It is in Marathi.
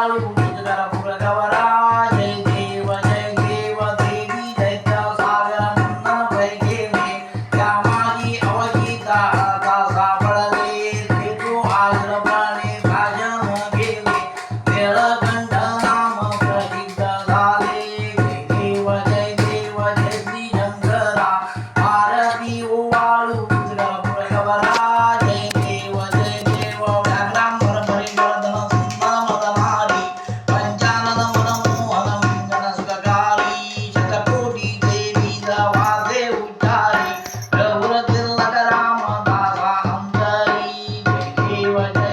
जय गुरुदारा गुरुगावा रा जय जीव जय जीव देवी जयचा सागर ना भगेनी कामाजी अवगीता बावळी रे everyone.